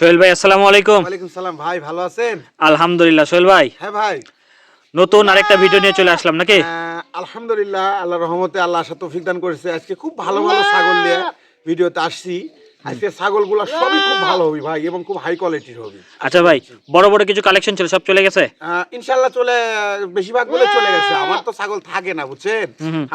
সোহেল ভাই আসসালামু আলাইকুম। ওয়ালাইকুম সালাম। ভাই ভালো আছেন? আলহামদুলিল্লাহ সোহেল ভাই। হ্যাঁ ভাই। নতুন আরেকটা ভিডিও নিয়ে চলে আসলাম নাকি? আলহামদুলিল্লাহ আল্লাহ রহমতে আল্লাহ আশা তৌফিক দান করেছে। আজকে খুব ভালো ভালো ছাগল নিয়ে ভিডিওতে আসছি। আজকে ছাগলগুলো সবই খুব ভালো হবে ভাই এবং খুব হাই কোয়ালিটির হবে। আচ্ছা ভাই বড় বড় কিছু কালেকশন ছিল সব চলে গেছে? আহ, ইনশাল্লাহ চলে বেশিরভাগ বলে চলে গেছে। আমার তো ছাগল থাকে না বুঝছেন?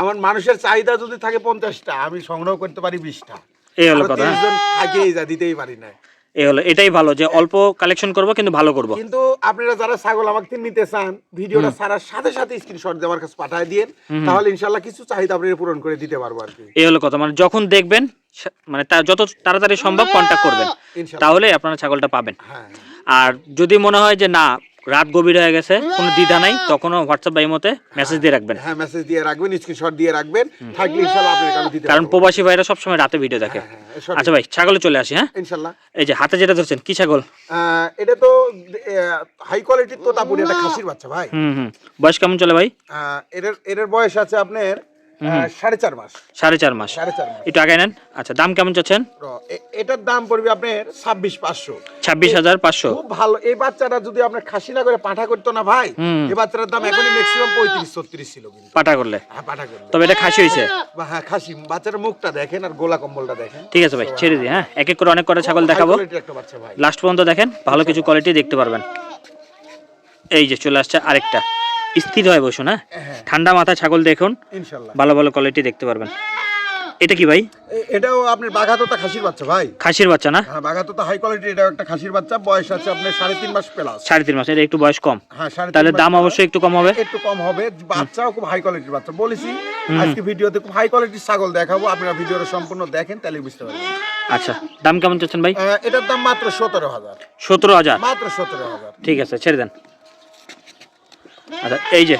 আমার মানুষের চাহিদা যদি থাকে পঞ্চাশটা আমি সংগ্রহ করতে পারি বিশটা। এই হলো কথা। হ্যাঁ? দিতেই পারি না। হলো এটাই ভালো যে অল্প কালেকশন করব কিন্তু ভালো করব। কিন্তু আপনারা যারা ছাগল আমাকে নিতে চান ভিডিওটা ছাড়ার সাথে সাথে স্ক্রিনশট আমার কাছে পাঠিয়ে দিন তাহলে ইনশাল্লাহ কিছু চাহিদা আপনারা পূরণ করে দিতে পারব আর কি। এই হলো কথা মানে যখন দেখবেন মানে যত তাড়াতাড়ি সম্ভব কন্ট্যাক্ট করবেন তাহলে আপনারা ছাগলটা পাবেন। হ্যাঁ। আর যদি মনে হয় যে না রাত গভীর হয়ে গেছে কোনো দ্বিধা নাই তখনও হোয়াটসঅ্যাপ বাই মতে মেসেজ দিয়ে রাখবেন। হ্যাঁ মেসেজ দিয়ে রাখবেন স্ক্রিনশট দিয়ে রাখবেন থাকলে ইনশাল্লাহ আপনাকে আমি দিতে কারণ প্রবাসী ভাইরা সব সময় রাতে ভিডিও দেখে। হ্যাঁ, হ্যাঁ, আচ্ছা ভাই ছাগলে চলে আসি হ্যাঁ? ইনশাল্লাহ। এই যে হাতে যেটা ধরছেন কি ছাগল? আহ, এটা তো হাই কোয়ালিটির তো তারপরে একটা খাসির বাচ্চা ভাই। হুম হুম। বয়স কেমন চলে ভাই? আহ, এটার এটার বয়স আছে আপনার সাড়ে চার মাস। সাড়ে চার মাস। সাড়ে চার মাস। একটু আগে নেন। আচ্ছা দাম কেমন চাচ্ছেন? এটার দাম পড়বে আপনার ছাব্বিশ পাঁচশো। ছাব্বিশ হাজার পাঁচশো। খুব ভালো। এই বাচ্চাটা যদি আপনার খাসি না করে পাঠা করতো না ভাই এই বাচ্চাটার দাম এখনই ম্যাক্সিমাম পঁয়ত্রিশ ছত্রিশ ছিল কিন্তু। পাটা করলে। হ্যাঁ পাঠা করলে। তবে এটা খাসি হয়েছে বা হ্যাঁ খাসি। বাচ্চার মুখটা দেখেন আর গোলা কম্বলটা দেখেন। ঠিক আছে ভাই ছেড়ে দিই হ্যাঁ? এক এক করে অনেক করে ছাগল দেখাবো। লাস্ট পর্যন্ত দেখেন ভালো কিছু কোয়ালিটি দেখতে পারবেন। এই যে চলে আসছে আরেকটা। স্থির হয় বসুন হ্যাঁ হ্যাঁ। ঠান্ডা মাথা ছাগল দেখুন। ইনশাল্লাহ। ভালো ভালো কোয়ালিটি দেখতে পারবেন। এটা কি ভাই? এটাও আপনার বাঘাতোতা খাসির বাচ্চা ভাই। খাসির বাচ্চা না? হ্যাঁ বাঘাতোতা হাই কোয়ালিটি এটাও একটা খাসির বাচ্চা। বয়স আছে আপনার সাড়ে তিন মাস প্লাস সাড়ে তিন মাস এটা একটু বয়স কম। হ্যাঁ তাহলে দাম অবশ্যই একটু কম হবে। একটু কম হবে। বাচ্চাও খুব হাই কোয়ালিটির বাচ্চা। বলেছি আজকে ভিডিওতে খুব হাই কোয়ালিটির ছাগল দেখাবো। আপনারা ভিডিওটা সম্পূর্ণ দেখেন তাহলে বুঝতে পারবেন। আচ্ছা দাম কেমন চাচ্ছেন ভাই? এটার দাম মাত্র সতেরো হাজার। সতেরো হাজার? মাত্র সতেরো হাজার। ঠিক আছে ছেড়ে দেন। আচ্ছা এই যে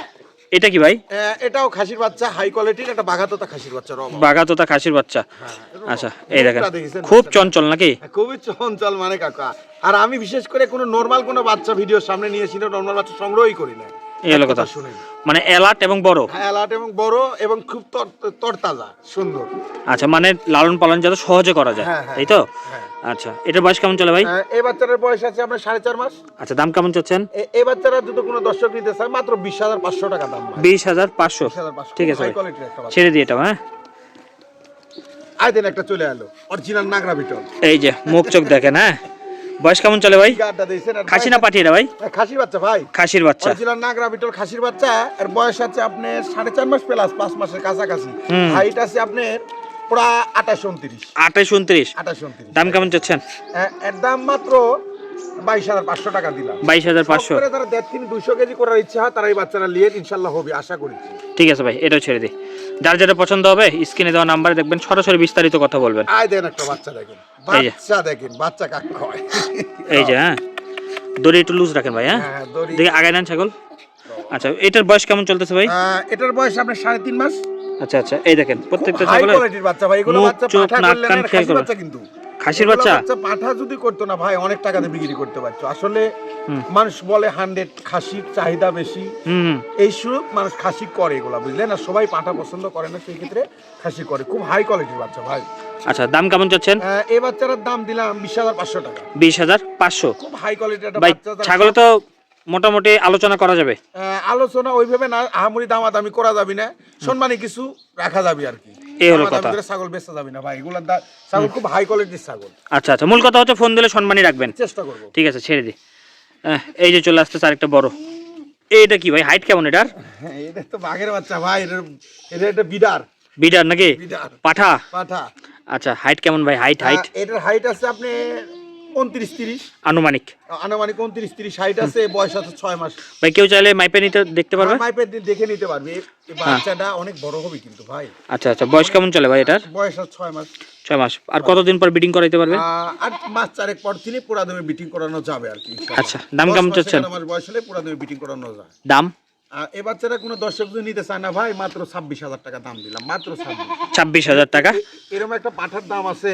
এটা কি ভাই? এটাও খাসির বাচ্চা হাই কোয়ালিটির একটা বাঘাতোতা খাসির বাচ্চা রব বাগাতোতা খাসির বাচ্চা। হ্যাঁ, আচ্ছা এই দেখেন খুব চঞ্চল নাকি? খুবই চঞ্চল মানে কাকা। আর আমি বিশেষ করে কোনো নর্মাল কোনো বাচ্চা ভিডিওর সামনে নিয়েছি না নর্মাল বাচ্চা সংগ্রহই করি না। এই হলো কথা। মানে অ্যালার্ট এবং বড়। হ্যাঁ অ্যালার্ট এবং বড় এবং খুব তর- তরতাজা সুন্দর। আচ্ছা মানে লালন পালন যাতে সহজে করা যায় হ্যাঁ, হ্যাঁ, তাই তো? হ্যাঁ। আচ্ছা এটার বয়স কেমন চলে ভাই? এই বাচ্চাটার বয়স আছে আপনার সাড়ে চার মাস। আচ্ছা দাম কেমন চাচ্ছেন? এই বাচ্চারা যদি কোনো দর্শক নিতে চায় মাত্র বিশ হাজার পাঁচশো টাকা দাম বিশ হাজার পাঁচশো। ঠিক আছে ছেড়ে দিয়ে এটা হ্যাঁ? একটা চলে এলো। অরিজিনাল নাগরা বিটল। এই যে মুখ চোখ দেখেন হ্যাঁ? বয়স কেমন চলে ভাই? খাসি না পাঠিয়ে ভাই। হ্যাঁ, খাসি বাচ্চা ভাই। খাসির বাচ্চা। অরিজিনাল নাগরা বিটল খাসির বাচ্চা এর বয়স আছে আপনার সাড়ে চার মাস প্লাস পাঁচ মাসের কাছাকাছি। হাইট আছে আপনার পুরা আঠাশ উনত্রিশ। আঠাশ উনত্রিশ। আঠাশ উনত্রিশ। দাম কেমন চাচ্ছেন? এর দাম মাত্র বাইশ হাজার পাঁচশো টাকা দিলাম। বাইশ হাজার পাঁচশো। দেড় দুশো কেজি করার ইচ্ছা হয় তারা এই বাচ্চারা নিয়ে ইনশাল্লাহ হবে আশা করি ঠিক আছে ভাই এটাও ছেড়ে দিই। যার যেটা পছন্দ হবে স্ক্রিনে দেওয়া নাম্বারে দেখবেন সরাসরি বিস্তারিত কথা বলবেন। আয় দেন একটা বাচ্চা দেখেন। বাচ্চা দেখেন বাচ্চা কাক হয় এই যে হ্যাঁ। দড়ি একটু লুজ রাখেন ভাই হ্যাঁ? হ্যাঁ, দড়ি। আগায় নেন ছাগল। আচ্ছা এটার বয়স কেমন চলতেছে ভাই? এটার বয়স আপনার সাড়ে তিন মাস। আচ্ছা আচ্ছা এই দেখেন প্রত্যেকটা ছাগলের কোয়ালিটির বাচ্চা ভাই এগুলো বাচ্চা পাঠা করলে না, খাসি বাচ্চা কিন্তু। খাসির বাচ্চা? বাচ্চা পাঠা যদি করতো না ভাই অনেক টাকাতে বিক্রি করতে পারতো। আসলে মানুষ বলে হান্ড্রেড খাসির চাহিদা বেশি। এই সুযোগ মানুষ খাসি করে এগুলা বুঝলেন? আর সবাই পাঠা পছন্দ করে না সেই ক্ষেত্রে খাসি করে। খুব হাই কোয়ালিটির বাচ্চা ভাই। আচ্ছা দাম কেমন চাচ্ছেন? এই বাচ্চাটার দাম দিলাম বিশ হাজার পাঁচশো টাকা। বিশ হাজার পাঁচশো। খুব হাই কোয়ালিটির একটা বাচ্চা যারা- তো মোটামুটি আলোচনা করা যাবে? আলোচনা ওইভাবে না আহামরি দামাদামি করা যাবে না। সম্মানী কিছু রাখা যাবে আর কি। এই হলো কথা। ছাগল বেচা যাবে না ভাই এগুলোর দা- ছাগল খুব হাই কোয়ালিটির ছাগল। আচ্ছা আচ্ছা মূল কথা হচ্ছে ফোন দিলে সম্মানই রাখবেন। চেষ্টা করব। ঠিক আছে ছেড়ে আহ, এই যে চলে আসতেছে আরেকটা বড়। এইটা কি ভাই হাইট কেমন এটার? হ্যাঁ এটা তো বাঘের বাচ্চা ভাই এটা এটা বিডার। বিটার নাকি? পাঠা? পাঠা। আচ্ছা হাইট কেমন ভাই হাইট হাইট এটার হাইট আছে আপনি উনত্রিশ তিরিশ? আনুমানিক। আনুমানিক উনত্রিশ তিরিশ হাইট আছে বয়স আছে ছয় মাস। ভাই কেউ চাইলে মাইপে নিতে দেখতে পারবে? মাইপের দেখে নিতে পারবে। এই- এই বাচ্চাটা অনেক বড় হবে কিন্তু ভাই। আচ্ছা আচ্ছা বয়স কেমন চলে ভাই এটার? বয়স আছে ছয় মাস। ছয় মাস। আর কতদিন পর বিডিং করাইতে পারবে? আর মাস চারেক পর থেকে পুরা দমে বিটিং করানো যাবে আর কি আচ্ছা, দাম কেমন চাচ্ছেন? মাস বয়স হলে পুরা দমে বিটিং করানো যায়। দাম? এ বাচ্চারা কোনো দর্শক যদি নিতে চায় না ভাই মাত্র ছাব্বিশ হাজার টাকা দাম দিলাম মাত্র ছাব্বিশ হাজার টাকা? এরকম একটা পাঠার দাম আছে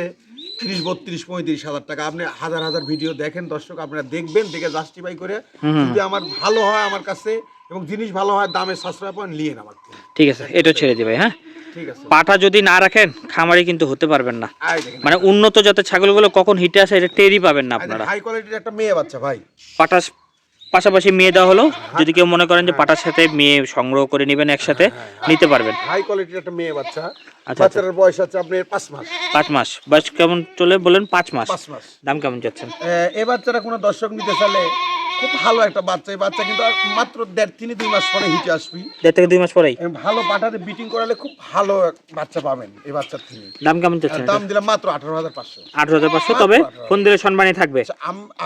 তিরিশ বত্রিশ পঁয়ত্রিশ হাজার টাকা। আপনি হাজার হাজার ভিডিও দেখেন দর্শক আপনারা দেখবেন দেখে জাস্টিফাই করে যদি আমার ভালো হয় আমার কাছে এবং জিনিস ভালো হয় দামের সাশ্রয় পান নিয়ে আমার ঠিক আছে এটা ছেড়ে দেবে ভাই হ্যাঁ? ঠিক আছে। পাঠা যদি না রাখেন খামারি কিন্তু হতে পারবেন না। মানে উন্নত জাতের ছাগলগুলো কখন হিটে আসে এটা টেরই পাবেন না আপনারা। হাই কোয়ালিটির একটা মেয়ে বাচ্চা ভাই। পাটার পাশাপাশি মেয়ে দেওয়া হলো। যদি কেউ মনে করেন যে পাটার সাথে মেয়ে সংগ্রহ করে নেবেন একসাথে নিতে পারবেন। হাই কোয়ালিটির একটা মেয়ে বাচ্চা। আচ্ছা। বাচ্চার বয়স আছে আপনার পাঁচ মাস। পাঁচ মাস। বয়স কেমন চলে বলেন? পাঁচ মাস। পাঁচ মাস। দাম কেমন যাচ্ছেন? এই বাচ্চারা কোনো দর্শক নিতে চাইলে খুব ভালো একটা বাচ্চা। এই বাচ্চা কিন্তু আর মাত্র দেড় তিনি দুই মাস পরে হিটে আসবি। দেড় থেকে দুই মাস পরেই? ভালো পাঠাতে বিটিং করালে খুব ভালো বাচ্চা পাবেন এই বাচ্চার থেকে। দাম কেমন যাচ্ছেন দাম দিলাম মাত্র আঠারো হাজার পাঁচশো। আঠারো হাজার পাঁচশো তবে ফোন দিলে সম্মানই থাকবে।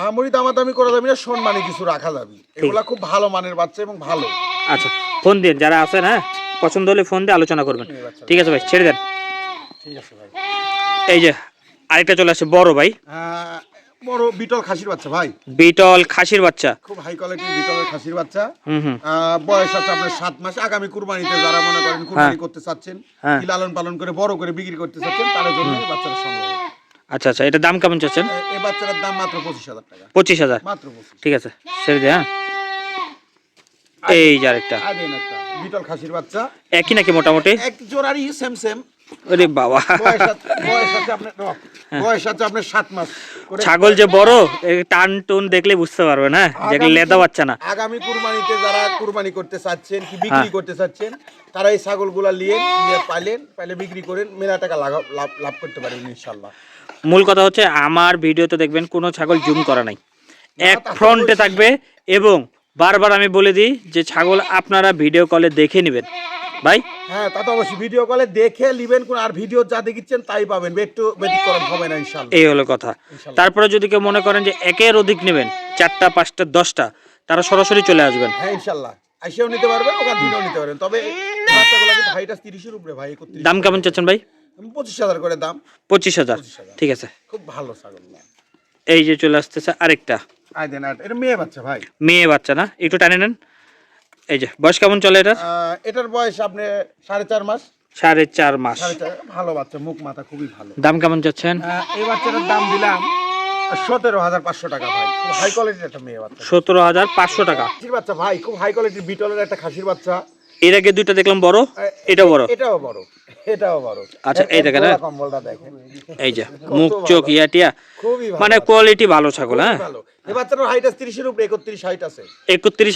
আমরি দামাদামি করা যাবে না সম্মানে কিছু রাখা যাবে। এগুলা খুব ভালো মানের বাচ্চা এবং ভালো। আচ্ছা ফোন দিন যারা আছেন হ্যাঁ পছন্দ হলে ফোন দিয়ে আলোচনা করবেন। ঠিক আছে ভাই ছেড়ে দেন। ঠিক আছে ভাই। এই যে আরেকটা চলে আসছে বড় ভাই। আহ, বড় বিটল খাসির বাচ্চা ভাই। বিটল খাসির বাচ্চা। খুব হাই কোয়ালিটির বিটলের খাসির বাচ্চা। বয়স আছে আপনার সাত মাস। আগামী কুরবানিতে যারা মনে করেন কুরবানি হ্যাঁ। করতে চাচ্ছেন হ্যাঁ। কি লালন পালন করে বড় করে বিক্রি করতে চাচ্ছেন তাদের জন্য এই বাচ্চাটা সংগ্রহ আচ্ছা আচ্ছা এটা দাম কেমন চাচ্ছেন? এই বাচ্চাটার দাম মাত্র পঁচিশ হাজার টাকা। পঁচিশ হাজার? মাত্র ঠিক আছে ছেড়ে দে হ্যাঁ। এই যে আরেকটা। একটা বিটল খাসির বাচ্চা। একই নাকি মোটামুটি? এক জোড়ারই সেম সেম ওরে বাবা। ছাগল যে বড় টান টুন দেখলে বুঝতে পারবে না যেগুলো আগামী লেদা বাচ্চা না। আগামী কুরবানিতে যারা কুরবানি করতে চাচ্ছেন কি বিক্রি হ্যাঁ। করতে চাচ্ছেন তারা এই ছাগলগুলা নিয়ে নিয়ে পাইলেন পাইলে বিক্রি করেন মেলা টাকা লাভ লাভ করতে পারেন ইনশাল্লাহ মূল কথা হচ্ছে আমার ভিডিওতে দেখবেন কোনো ছাগল জুম করা নাই। এক ফ্রন্টে থাকবে এবং বারবার আমি বলে দিই যে ছাগল আপনারা ভিডিও কলে দেখে নেবেন। ভাই? হ্যাঁ তা তো অবশ্যই। ভিডিও কলে দেখে নেবেন কোন আর ভিডিও যা দেখিচ্ছেন তাই পাবেন। একটু ব্যতিক্রম হবে না ইনশাল্লাহ। এই হলো কথা। তারপরে যদি কেউ মনে করেন যে একের অধিক নেবেন চারটা পাঁচটা দশটা তারা সরাসরি চলে আসবেন। হ্যাঁ ইনশাল্লাহ। আইসেও নিতে পারবেন ওখান থেকেও নিতে পারবেন। তবে বাচ্চাগুলো কিন্তু ভাইটা তিরিশের উপরে ভাই দাম কেমন চাচ্ছেন ভাই? পঁচিশ হাজার করে দাম। পঁচিশ হাজার। 25,000 ঠিক আছে। খুব ভালো ছাগল এই যে চলে আসতেছে আরেকটা। মেয়ে বাচ্চা ভাই। মেয়ে বাচ্চা না? একটু টানে নেন। এই যে বয়স কেমন চলে এটা এটার বয়স আপনি সাড়ে চার মাস। সাড়ে চার মাস। সাড়ে চার ভালো বাচ্চা মুখ মাথা খুবই ভালো। দাম কেমন চাচ্ছেন? এই বাচ্চাটার দাম দিলাম সতেরো হাজার পাঁচশো টাকা ভাই হাই কোয়ালিটির একটা মেয়ে বাচ্চা। সতেরো হাজার পাঁচশো টাকা। বাচ্চা ভাই খুব হাই কোয়ালিটির বিটলের একটা খাসির বাচ্চা। এর আগে দুইটা দেখলাম বড় এটাও বড়। এটাও বড় আচ্ছা, এই দেখেন, হ্যাঁ। কম্বলটা দেখেন। এই যে মুখ চোখ খুবই মানে কোয়ালিটি ভালো ছাগল হ্যাঁ। হাইট আছে উপরে হাইট আছে।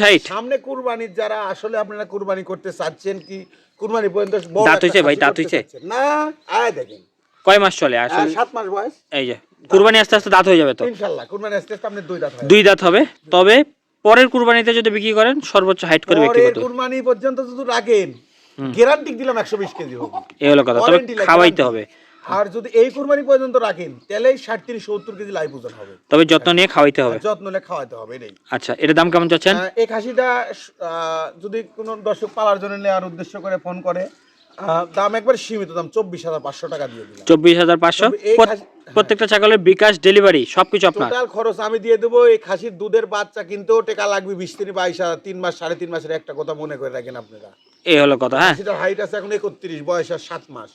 হাইট সামনে কুরবানির যারা আসলে আপনারা কুরবানি করতে চাচ্ছেন কি কুরবানি পর্যন্ত বড় দাঁত হইছে ভাই, খাসি দাঁত হইছে? না আয় দেখেন। কয় মাস চলে আসলে? সাত মাস বয়স। এই যে কুরবানি আস্তে আস্তে দাঁত হয়ে যাবে তো? ইনশাল্লাহ কুরবানি আস্তে আস্তে আপনি দুই দাঁত দুই দাঁত হবে। তবে পরের কুরবানিতে যদি বিক্রি করেন সর্বোচ্চ হাইট করে বিক্রি করতে কুরবানি পর্যন্ত যদি রাখেন। গ্যারান্টি দিলাম একশো বিশ কেজি হবে। এই হলো কথা। তবে খাওয়াইতে হবে। আর যদি এই কুরবানি পর্যন্ত রাখেন তাহলে ষাট তিরিশ সত্তর কেজি লাইভ ওজন হবে। তবে যত্ন নিয়ে খাওয়াইতে হবে। যত্ন নিয়ে খাওয়াতে হবে এটাই। আচ্ছা এটার দাম কেমন চাচ্ছেন? এই খাসিটা যদি কোনো দর্শক পালার জন্য নেওয়ার উদ্দেশ্য করে ফোন করে দাম একবার সীমিত দাম চব্বিশ হাজার পাঁচশো টাকা দিয়ে দিলাম। চব্বিশ হাজার পাঁচশো। প্রত্যেকটা ছাগলের বিকাশ ডেলিভারি সবকিছু আপনার। টোটাল খরচ আমি দিয়ে দেবো এই খাসির দুধের বাচ্চা কিনতেও টাকা লাগবে বিশ থেকে বাইশ হাজার তিন মাস সাড়ে তিন মাসের একটা কথা মনে করে রাখেন আপনারা। এই হলো কথা হ্যাঁ। খাসিটার হাইট আছে এখন একত্রিশ বয়স আর সাত মাস।